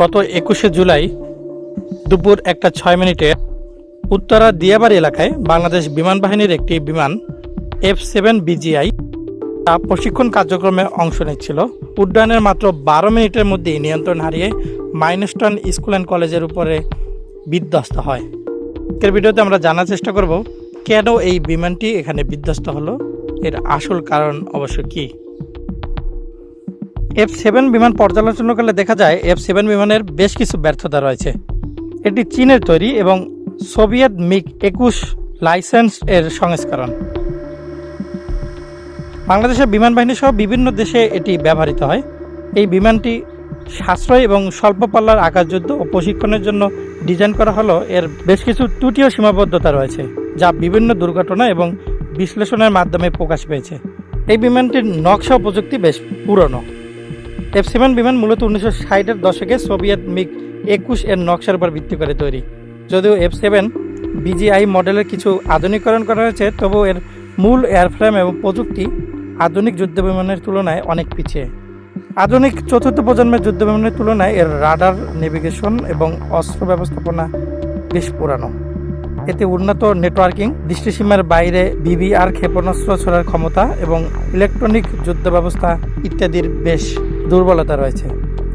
গত একুশে জুলাই দুপুর একটা ছয় মিনিটে উত্তরা দিয়াবাড়ি এলাকায় বাংলাদেশ বিমান বাহিনীর একটি বিমান এফ সেভেন বিজিআই তা প্রশিক্ষণ কার্যক্রমে অংশ নিচ্ছিল। উড্ডয়নের মাত্র বারো মিনিটের মধ্যেই নিয়ন্ত্রণ হারিয়ে মাইনস্টন স্কুল অ্যান্ড কলেজের উপরে বিধ্বস্ত হয়। আজকের ভিডিওতে আমরা জানার চেষ্টা করব, কেন এই বিমানটি এখানে বিধ্বস্ত হলো? এর আসল কারণ অবশ্য কী? এফ সেভেন বিমান পর্যালোচনাকালে দেখা যায় এফ সেভেন বিমানের বেশ কিছু ব্যর্থতা রয়েছে। এটি চীনের তৈরি এবং সোভিয়েত মিগ একুশ লাইসেন্স এর সংস্করণ। বাংলাদেশের বিমান বাহিনী সহ বিভিন্ন দেশে এটি ব্যবহৃত হয়। এই বিমানটি সাশ্রয় এবং স্বল্প পাল্লার আকাশযুদ্ধ ও প্রশিক্ষণের জন্য ডিজাইন করা হলো এর বেশ কিছু ত্রুটি ও সীমাবদ্ধতা রয়েছে, যা বিভিন্ন দুর্ঘটনা এবং বিশ্লেষণের মাধ্যমে প্রকাশ পেয়েছে। এই বিমানটির নকশা প্রযুক্তি বেশ পুরনো। এফ সেভেন বিমান মূলত উনিশশো ষাটের দশকে সোভিয়েত মিগ একুশ এর নকশার উপর ভিত্তি করে তৈরি। যদিও এফ সেভেন বিজিআই মডেলের কিছু আধুনিকরণ করা হয়েছে, তবুও এর মূল এয়ারফ্রেম এবং প্রযুক্তি আধুনিক যুদ্ধ বিমানের তুলনায় অনেক পিছিয়ে। আধুনিক চতুর্থ প্রজন্মের যুদ্ধ বিমানের তুলনায় এর রাডার, নেভিগেশন এবং অস্ত্র ব্যবস্থাপনা বেশ পুরানো। এতে উন্নত নেটওয়ার্কিং, দৃষ্টিসীমার বাইরে বিবিআর ক্ষেপণাস্ত্র ছোড়ার ক্ষমতা এবং ইলেকট্রনিক যুদ্ধ ব্যবস্থা ইত্যাদির বেশ দুর্বলতা রয়েছে।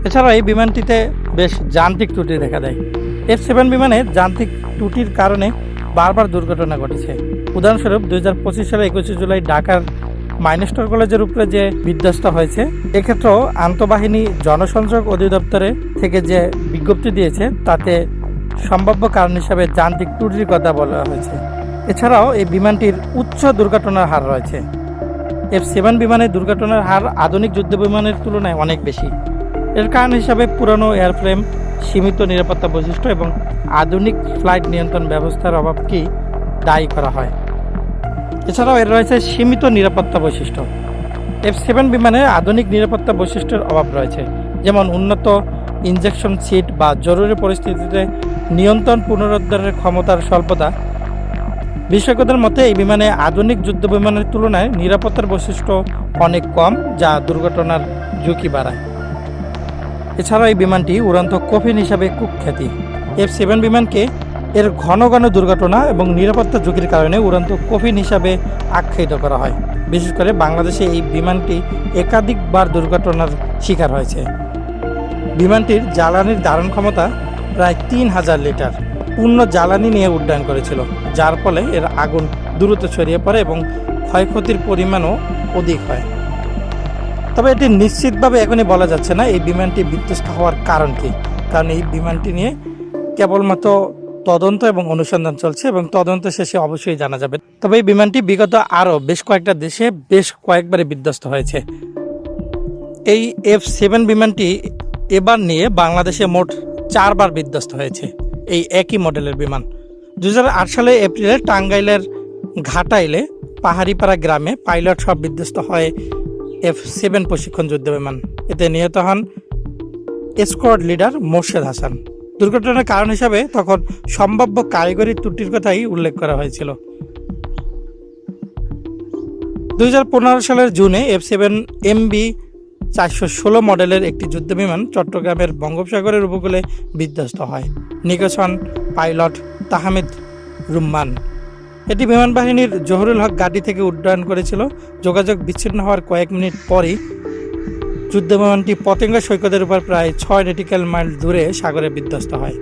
এছাড়াও এই বিমানটিতে বেশ যান্ত্রিক ত্রুটি দেখা দেয়। এফ সেভেন বিমানে যান্ত্রিক ত্রুটির কারণে বারবার দুর্ঘটনা ঘটেছে। উদাহরণস্বরূপ, দুই হাজার পঁচিশ সালে একুশে জুলাই ঢাকার মাইনেস্টর কলেজের উপরে যে বিধ্বস্ত হয়েছে, এক্ষেত্রেও আন্তঃবাহিনী জনসংযোগ অধিদপ্তরে থেকে যে বিজ্ঞপ্তি দিয়েছে, তাতে সম্ভাব্য কারণ হিসাবে যান্ত্রিক ত্রুটির কথা বলা হয়েছে। এছাড়াও এই বিমানটির উচ্চ দুর্ঘটনার হার রয়েছে। এফ সেভেন বিমানের দুর্ঘটনার হার আধুনিক যুদ্ধ বিমানের তুলনায় অনেক বেশি। এর কারণ হিসাবে পুরনো এয়ারফ্রেম, সীমিত নিরাপত্তা বৈশিষ্ট্য এবং আধুনিক ফ্লাইট নিয়ন্ত্রণ ব্যবস্থার অভাবকেই দায়ী করা হয়। এছাড়াও এর রয়েছে সীমিত নিরাপত্তা বৈশিষ্ট্য। এফ সেভেন বিমানে আধুনিক নিরাপত্তা বৈশিষ্ট্যের অভাব রয়েছে। যেমন উন্নত ইনজেকশন সিট বা জরুরি পরিস্থিতিতে নিয়ন্ত্রণ পুনরুদ্ধারের ক্ষমতার স্বল্পতা। বিশেষজ্ঞদের মতে, এই বিমানে আধুনিক যুদ্ধ বিমানের তুলনায় নিরাপত্তার বৈশিষ্ট্য অনেক কম, যা দুর্ঘটনার ঝুঁকি বাড়ায়। এছাড়াও এই বিমানটি উড়ন্ত কফিন হিসাবে কুখ্যাতি। এফ সেভেন বিমানকে এর ঘন ঘন দুর্ঘটনা এবং নিরাপত্তা ঝুঁকির কারণে উড়ন্ত কফিন হিসাবে আখ্যায়িত করা হয়। বিশেষ করে বাংলাদেশে এই বিমানটি একাধিকবার দুর্ঘটনার শিকার হয়েছে। বিমানটির জ্বালানির ধারণ ক্ষমতা প্রায় তিন হাজার লিটার পূর্ণ জ্বালানি নিয়ে উড্ডয়ন করেছিল, যার ফলে এর আগুন দ্রুত ছড়িয়ে পড়ে এবং ক্ষয়ক্ষতির পরিমাণও অধিক হয়। তবে এটি নিশ্চিতভাবে এখনই বলা যাচ্ছে না এই বিমানটি বিধ্বস্ত হওয়ার কারণ কি, কারণ এই বিমানটি নিয়ে কেবলমাত্র তদন্ত এবং অনুসন্ধান চলছে এবং তদন্ত শেষে অবশ্যই জানা যাবে। তবে এই বিমানটি বিগত আরও বেশ কয়েকটা দেশে বেশ কয়েকবারে বিধ্বস্ত হয়েছে। এই এফ সেভেন বিমানটি এবার নিয়ে বাংলাদেশে মোট চারবার বিধ্বস্ত হয়েছে এই একই মডেলের বিমান। দুহাজার আট সালে এপ্রিলে টাঙ্গাইলের ঘাটাইলে পাহাড়িপাড়া গ্রামে পাইলট সব বিধ্বস্ত হয় এফ সেভেন প্রশিক্ষণ যুদ্ধ বিমান। এতে নিহত হন স্কোয়াড লিডার মোর্শেদ হাসান। দুর্ঘটনার কারণ হিসাবে তখন সম্ভাব্য কারিগরি ত্রুটির কথাই উল্লেখ করা হয়েছিল। দুই হাজার পনেরো সালের জুনে এফ সেভেন এমবি চারশো ষোলো মডেলের একটি যুদ্ধবিমান চট্টগ্রামের বঙ্গোপসাগরের উপকূলে বিধ্বস্ত হয়। হন পাইলট তাহমিদ রুম্মান। এটি বিমান বাহিনীর জহুরুল হক গাড়ি থেকে উড্ডয়ন করেছিল। যোগাযোগ বিচ্ছিন্ন হওয়ার কয়েক মিনিট পরই যুদ্ধবিমানটি পতেঙ্গা সৈকতের উপর প্রায় ছয় নেটিক্যাল মাইল দূরে সাগরে বিধ্বস্ত হয়।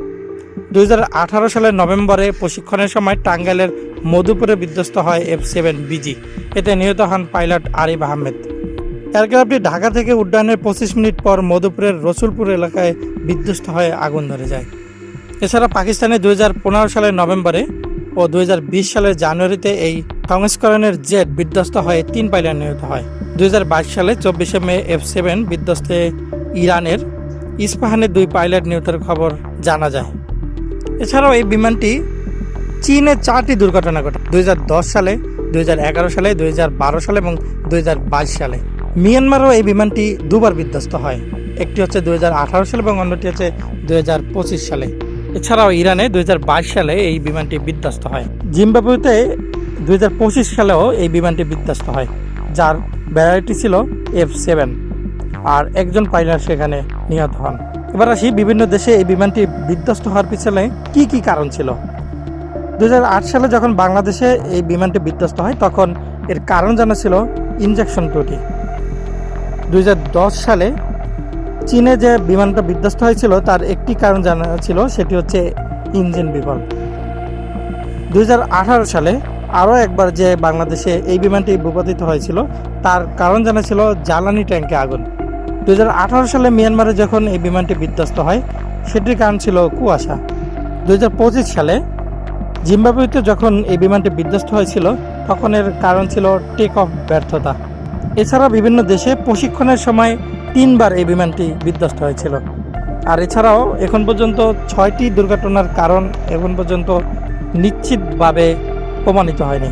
দু হাজার আঠারো সালের নভেম্বরে প্রশিক্ষণের সময় টাঙ্গাইলের মধুপুরে বিধ্বস্ত হয় এফ সেভেন বিজি এতে নিহত হন পাইলট আরিফ আহমেদ। এয়ারক্রাফটটি ঢাকা থেকে উড্ডয়নের পঁচিশ মিনিট পর মধুপুরের রসুলপুর এলাকায় বিধ্বস্ত হয়ে আগুন ধরে যায়। এছাড়া পাকিস্তানে দুই হাজার পনেরো সালের নভেম্বরে ও দুই হাজার বিশ সালের জানুয়ারিতে এই সংস্করণের জেট বিধ্বস্ত হয়ে তিন পাইলট নিহত হয়। দুই হাজার বাইশ সালে চব্বিশে মে এফ সেভেন বিধ্বস্তে ইরানের ইস্পাহানের দুই পাইলট নিহতের খবর জানা যায়। এছাড়াও এই বিমানটি চীনে চারটি দুর্ঘটনা ঘটে। দুই হাজার দশ সালে, দুই হাজার এগারো সালে, দুই হাজার বারো সালে এবং দুই হাজার বাইশ সালে। মিয়ানমারও এই বিমানটি দুবার বিধ্বস্ত হয়। একটি হচ্ছে দুই হাজার আঠারো সালে এবং অন্যটি হচ্ছে দুই হাজার পঁচিশ সালে। এছাড়াও ইরানে দুই হাজার বাইশ সালে এই বিমানটি বিধ্বস্ত হয়। জিম্বাবুতে দুই হাজার পঁচিশ সালেও এই বিমানটি বিধ্বস্ত হয়, যার ভ্যারাইটি ছিল এফ সেভেন। আর একজন পাইলট সেখানে নিহত হন। এবার আসি বিভিন্ন দেশে এই বিমানটি বিধ্বস্ত হওয়ার পিছনে কি কি কারণ ছিল। দুই হাজার আট সালে যখন বাংলাদেশে এই বিমানটি বিধ্বস্ত হয়, তখন এর কারণ জানা ছিল ইনজেকশন ত্রুটি। দুই হাজার দশ সালে চীনে যে বিমানটা বিধ্বস্ত হয়েছিল, তার একটি কারণ জানা ছিল, সেটি হচ্ছে ইঞ্জিন বিকল দুই সালে আরও একবার যে বাংলাদেশে এই বিমানটি ভূপাতিত হয়েছিল, তার কারণ জানা ছিল জ্বালানি ট্যাঙ্কে আগুন। দুই হাজার আঠারো সালে মিয়ানমারে যখন এই বিমানটি বিধ্বস্ত হয়, সেটির কারণ ছিল কুয়াশা। দু হাজার পঁচিশ সালে জিম্বাবুয়েতে যখন এই বিমানটি বিধ্বস্ত হয়েছিল তখন এর কারণ ছিল টেক অফ ব্যর্থতা। এছাড়া বিভিন্ন দেশে প্রশিক্ষণের সময় তিনবার এই বিমানটি বিধ্বস্ত হয়েছিল। আর এছাড়াও এখন পর্যন্ত ছয়টি দুর্ঘটনার কারণ এখন পর্যন্ত নিশ্চিতভাবে প্রমাণিত হয়নি।